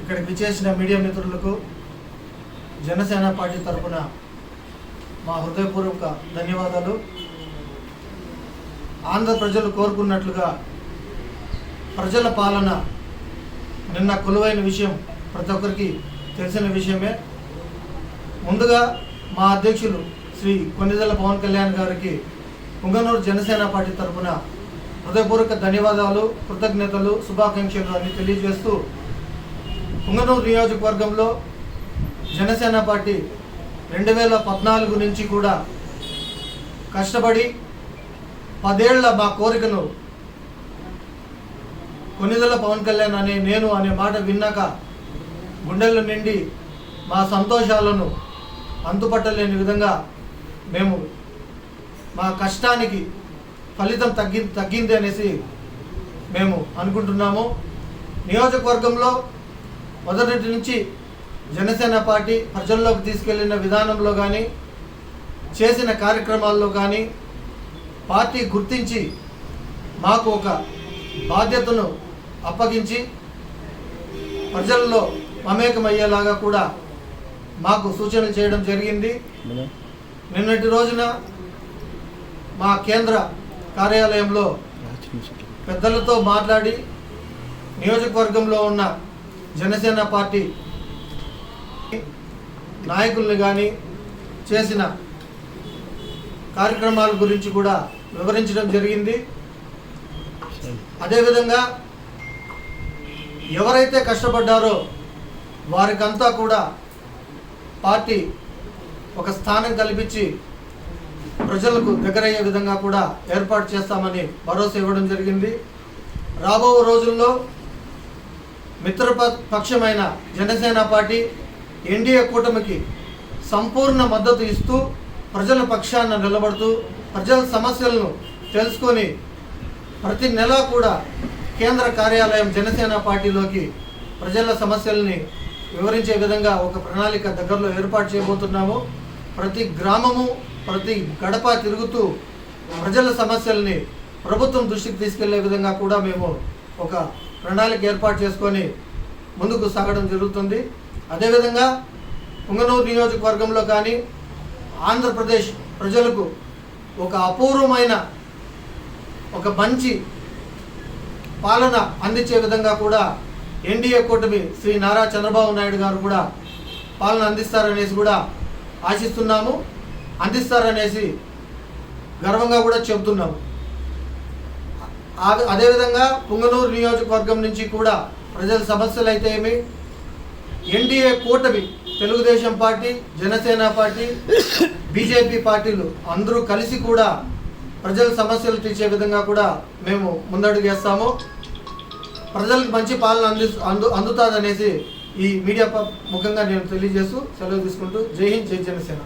ఇక్కడికి విచేసిన మీడియా మిత్రులకు జనసేన పార్టీ తరపున మా హృదయపూర్వక ధన్యవాదాలు. ఆంధ్ర ప్రజలు కోరుకున్నట్లుగా ప్రజల పాలన నిన్న కొలువైన విషయం ప్రతి ఒక్కరికి తెలిసిన విషయమే. ముందుగా మా అధ్యక్షులు శ్రీ కొన్నిదల పవన్ కళ్యాణ్ గారికి పుంగనూరు జనసేన పార్టీ తరపున హృదయపూర్వక ధన్యవాదాలు కృతజ్ఞతలు శుభాకాంక్షలు అని తెలియజేస్తూ పుంగనూరు నియోజకవర్గంలో జనసేన పార్టీ రెండు వేల పద్నాలుగు నుంచి కూడా కష్టపడి పదేళ్ళ మా కోరికను కొనిదల పవన్ కళ్యాణ్ అనే నేను అనే మాట విన్నాక గుండెల నిండి మా సంతోషాలను అంతుపట్టలేని విధంగా మేము మా కష్టానికి ఫలితం తగ్గి తగ్గింది అనేసి మేము అనుకుంటున్నాము. నియోజకవర్గంలో మొదటి నుంచి జనసేన పార్టీ ప్రజల్లోకి తీసుకెళ్ళిన విధానంలో కానీ చేసిన కార్యక్రమాల్లో కానీ పార్టీ గుర్తించి మాకు ఒక బాధ్యతను అప్పగించి ప్రజల్లో మమేకమయ్యేలాగా కూడా మాకు సూచనలు చేయడం జరిగింది. నిన్నటి రోజున మా కేంద్ర కార్యాలయంలో పెద్దలతో మాట్లాడి నియోజకవర్గంలో ఉన్న జనసేన పార్టీ నాయకుల్ని కానీ చేసిన కార్యక్రమాల గురించి కూడా వివరించడం జరిగింది. అదేవిధంగా ఎవరైతే కష్టపడ్డారో వారికంతా కూడా పార్టీ ఒక స్థానం కల్పించి ప్రజలకు దగ్గరయ్యే విధంగా కూడా ఏర్పాటు చేస్తామని భరోసా ఇవ్వడం జరిగింది. రాబో రోజుల్లో మిత్ర పక్షమైన జనసేన పార్టీ ఎన్డీఏ కూటమికి సంపూర్ణ మద్దతు ఇస్తూ ప్రజల పక్షాన నిలబడుతూ ప్రజల సమస్యలను తెలుసుకొని ప్రతి నెల కూడా కేంద్ర కార్యాలయం జనసేన పార్టీలోకి ప్రజల సమస్యల్ని వివరించే విధంగా ఒక ప్రణాళిక దగ్గరలో ఏర్పాటు చేయబోతున్నాము. ప్రతి గ్రామము ప్రతి గడప తిరుగుతూ ప్రజల సమస్యల్ని ప్రభుత్వం దృష్టికి తీసుకెళ్ళే విధంగా కూడా మేము ఒక ప్రణాళిక ఏర్పాటు చేసుకొని ముందుకు సాగడం జరుగుతుంది. అదేవిధంగా పుంగనూరు నియోజకవర్గంలో కానీ ఆంధ్రప్రదేశ్ ప్రజలకు ఒక అపూర్వమైన ఒక మంచి పాలన అందించే విధంగా కూడా ఎన్డీఏ కూటమి శ్రీ నారా చంద్రబాబు నాయుడు గారు కూడా పాలన అందిస్తారనేసి కూడా ఆశిస్తున్నాము. అందిస్తారనేసి గర్వంగా కూడా చెబుతున్నాం. అదేవిధంగా పుంగనూరు నియోజకవర్గం నుంచి కూడా ప్రజల సమస్యలు అయితే ఏమి? ఎన్డీఏ కూటమి Telugu Desam party Janasena party BJP పార్టీలు అందరూ కలిసి కూడా ప్రజల సమస్యలు తీర్చే విధంగా కూడా మేము ముందడుగు వేస్తాము. ప్రజలకు మంచి పాలన అంది అందు అందుతుందనేసి ఈ మీడియా ముఖంగా నేను తెలియజేస్తూ సెలవు తీసుకుంటూ జై హింద్ జై జనసేన.